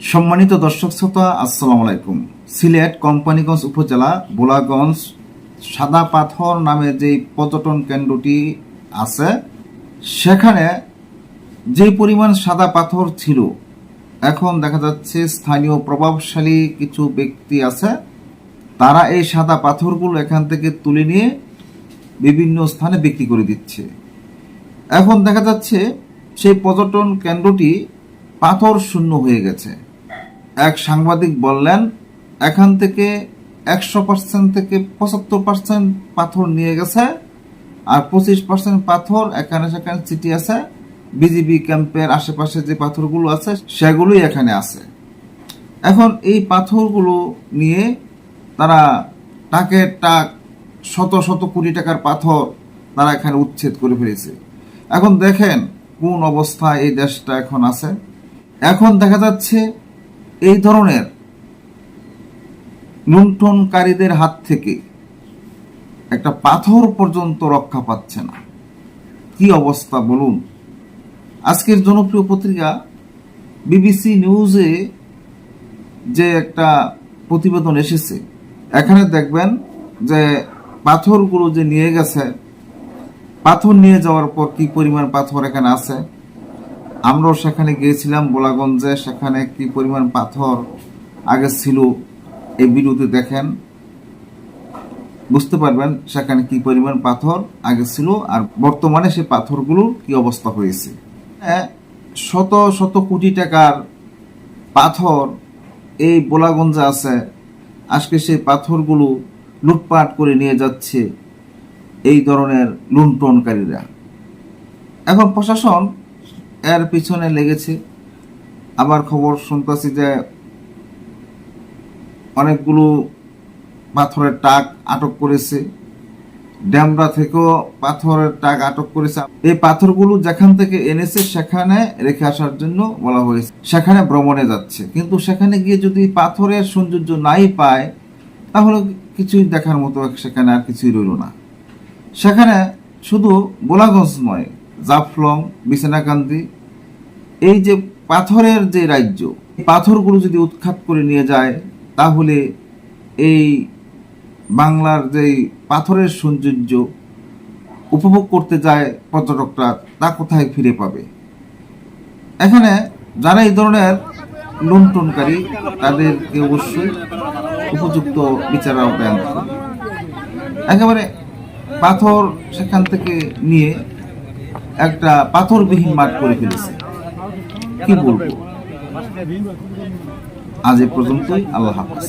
সম্মানিত দর্শক শ্রোতা, আসসালামু আলাইকুম। সিলেট কোম্পানিগঞ্জ উপজেলা বোলাগঞ্জ সাদা পাথর নামে যে পর্যটন কেন্দ্রটি আছে, সেখানে যে পরিমাণ সাদা পাথর ছিল, এখন দেখা যাচ্ছে স্থানীয় প্রভাবশালী কিছু ব্যক্তি আছে, তারা এই সাদা পাথরগুলো এখান থেকে তুলে নিয়ে বিভিন্ন স্থানে বিক্রি করে দিচ্ছে। এখন দেখা যাচ্ছে সেই পর্যটন কেন্দ্রটি পাথর শূন্য হয়ে গেছে। এক সাংবাদিক বললেন, এখান থেকে একশো পার্সেন্ট থেকে পঁচাত্তর পার্সেন্ট পাথর নিয়ে গেছে আর পঁচিশ পার্সেন্ট পাথর এখানে সেখানে চিঠি আছে। বিজিবি ক্যাম্পের আশেপাশে যে পাথরগুলো আছে, সেগুলোই এখানে আছে। এখন এই পাথরগুলো নিয়ে তারা টাকের টাক শত শত কোটি টাকার পাথর তারা এখানে উচ্ছেদ করে ফেলেছে। এখন দেখেন কোন অবস্থায় এই দেশটা এখন আছে। এখন দেখা যাচ্ছে এই ধরনের লুণ্ঠনকারীদের হাত থেকে একটা পাথর পর্যন্ত রক্ষা পাচ্ছে না। কি অবস্থা বলুন? আজকের জনপ্রিয় পত্রিকা বিবিসি নিউজে যে একটা প্রতিবেদন এসেছে, এখানে দেখবেন যে পাথরগুলো যে নিয়ে গেছে, পাথর নিয়ে যাওয়ার পর কি পরিমাণ পাথর এখানে আছে আমরাও সেখানে গিয়েছিলাম গোলাগঞ্জে। সেখানে কি পরিমাণ পাথর আগে ছিল এই ভিডিওতে দেখেন। বুঝতে পারবেন সেখানে কি পরিমাণ পাথর আগে ছিল আর বর্তমানে সেই পাথরগুলোর কি অবস্থা হয়েছে। হ্যাঁ, শত শত কোটি টাকার পাথর এই বোলাগঞ্জে আছে। আজকে সেই পাথরগুলো লুটপাট করে নিয়ে যাচ্ছে এই ধরনের লুণ্ঠনকারীরা। এখন প্রশাসন এর পিছনে লেগেছে। আবার খবর শুনতেছি যে অনেকগুলো পাথরের টাক আটক করেছে। ড্যামরা থেকেও পাথরের টাক আটক করেছে। এই পাথরগুলো যেখান থেকে এনেছে, সেখানে রেখে আসার জন্য বলা হয়েছে। সেখানে ভ্রমণে যাচ্ছে। কিন্তু সেখানে গিয়ে যদি পাথরের সৌন্দর্য নাই পায়, তাহলে কিছুই দেখার মতো সেখানে আর কিছুই রইল না। সেখানে শুধু বোলাগঞ্জ নয় জাফলং, বিছানাকান্দি, এই যে পাথরের যে রাজ্য পাথরগুলো যদি উৎখাত করে নিয়ে যায়, তাহলে এই বাংলার যে পাথরের সৌন্দর্য উপভোগ করতে যায় পর্যটকরা, তা কোথায় ফিরে পাবে? এখানে যারা এই ধরনের লুণ্ঠনকারী, তাদেরকে অবশ্যই উপযুক্ত বিচার আওতায় আনতে হবে। একেবারে পাথর সেখান থেকে নিয়ে একটা পাথরবিহীন মাঠ করে ফেলেছে। কি বলব? আজ এ পর্যন্তই আল্লাহ হাফেজ।